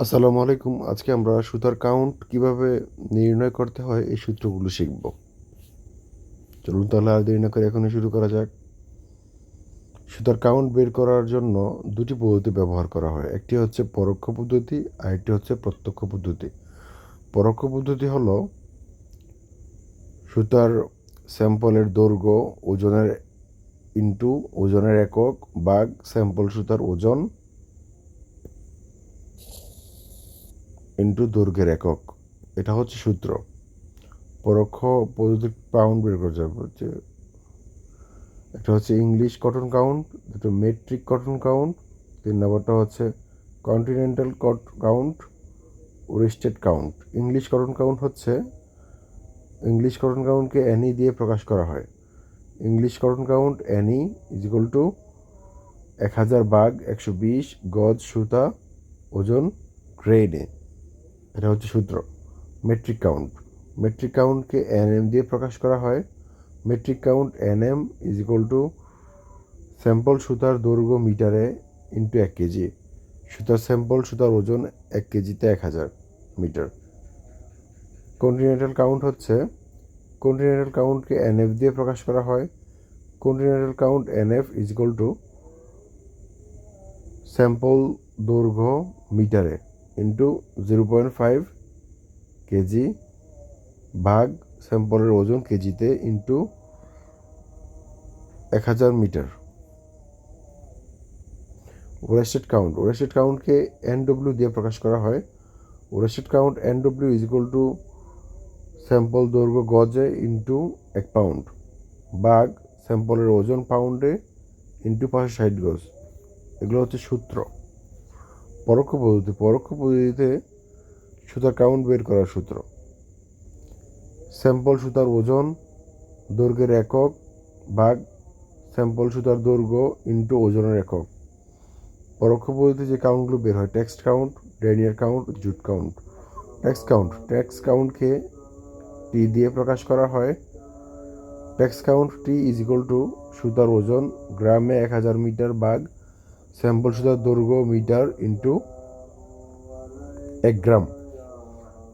আসসালামু আলাইকুম। আজকে আমরা সুতার কাউন্ট কীভাবে নির্ণয় করতে হয় এই সূত্রগুলো শিখব। চলুন তাহলে আর দেরি না করে এখনই শুরু করা যাক। সুতার কাউন্ট বের করার জন্য দুটি পদ্ধতি ব্যবহার করা হয়। একটি হচ্ছে পরোক্ষ পদ্ধতি আর একটি হচ্ছে প্রত্যক্ষ পদ্ধতি। পরোক্ষ পদ্ধতি হলো সুতার স্যাম্পলের দৈর্ঘ্য, ওজনের ইন্টু, ওজনের একক, বাঘ, স্যাম্পল সুতার ওজন ইন্টু দৈর্ঘ্যের একক। এটা হচ্ছে সূত্র। পরোক্ষ পদ্ধতির পাউন্ড বের করা যাবে হচ্ছে একটা হচ্ছে ইংলিশ কটন কাউন্ট, দুটো মেট্রিক কটন কাউন্ট, তিন নম্বরটা হচ্ছে continental cotton count worsted count English cotton count হচ্ছে, ইংলিশ কটন কাউন্টকে অ্যানি দিয়ে প্রকাশ করা হয়। English cotton count N E is equal to এক হাজার বাঘ, একশো বিশ গজ, সুতা, ওজন গ্রেডে এটা হচ্ছে সূত্র। মেট্রিক কাউন্ট মেট্রিক কাউন্টকে এন এম দিয়ে প্রকাশ করা হয়। Metric count N M is equal to sample সুতার দৈর্ঘ্য মিটারে ইন্টু এক কেজি। সুতার স্যাম্পল সুতার ওজন এক কেজিতে এক হাজার মিটার। কন্টিনেন্টাল কাউন্ট হচ্ছে কন্টিনেন্টাল কাউন্টকে এন এফ দিয়ে প্রকাশ করা হয়। Continental count N F is equal to sample দৈর্ঘ্য মিটারে। Into zero point five KG ভাগ স্যাম্পলের ওজন কেজিতে ইন্টু এক হাজার মিটার ওরেস্টেড কাউন্ট ওরেস্টেড কাউন্টকে এন ডব্লিউ দিয়ে প্রকাশ করা হয়। Worsted count N W is equal to sample দৈর্ঘ্য গজে ইন্টু এক পাউন্ড বাঘ স্যাম্পলের ওজন পাউন্ডে ইন্টু পাঁচশো ষাট গজ। এগুলো হচ্ছে সূত্র। পরোক্ষ পদ্ধতি পরোক্ষ পদ্ধতিতে সুতার কাউন্ট বের করার সূত্র। স্যাম্পল সুতার ওজন, দৈর্ঘ্যের একক, ভাগ, স্যাম্পল সুতার দৈর্ঘ্য ইন্টু ওজনের একক। পরোক্ষ পদ্ধতিতে যে কাউন্টগুলো বের হয় tex count denier count, jute count. Tex count tex কাউন্টকে T দিয়ে প্রকাশ করা হয়। Tex count T is equal to সুতার ওজন, গ্রামে এক হাজার মিটার বাগ স্যাম্পল সুতার দৈর্ঘ্য মিটার ইন্টু এক গ্রাম।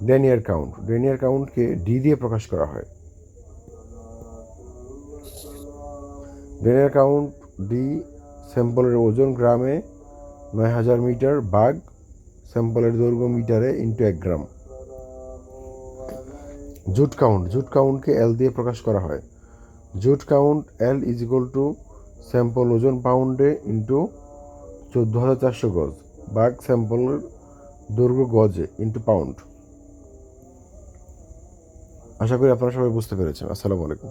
Denier count. ডেনিয়ার কাউন্টকে ডি দিয়ে প্রকাশ করা হয়। ডেনিয়ার কাউন্ট ডি স্যাম্পলের ওজন গ্রামে নয় হাজার মিটার, বাঘ স্যাম্পলের দৈর্ঘ্য মিটারে ইন্টু এক গ্রাম। Jute count. জুট কাউন্টকে এল দিয়ে প্রকাশ করা হয়। Jute count L is equal to sample ওজন পাউন্ডে ইন্টু চোদ্দ হাজার চারশো গজ। বাঘ স্যাম্পলের দৈর্ঘ্য গজে ইন্টু পাউন্ড আশা করি আপনারা সবাই বুঝতে পেরেছেন। আসসালামু আলাইকুম।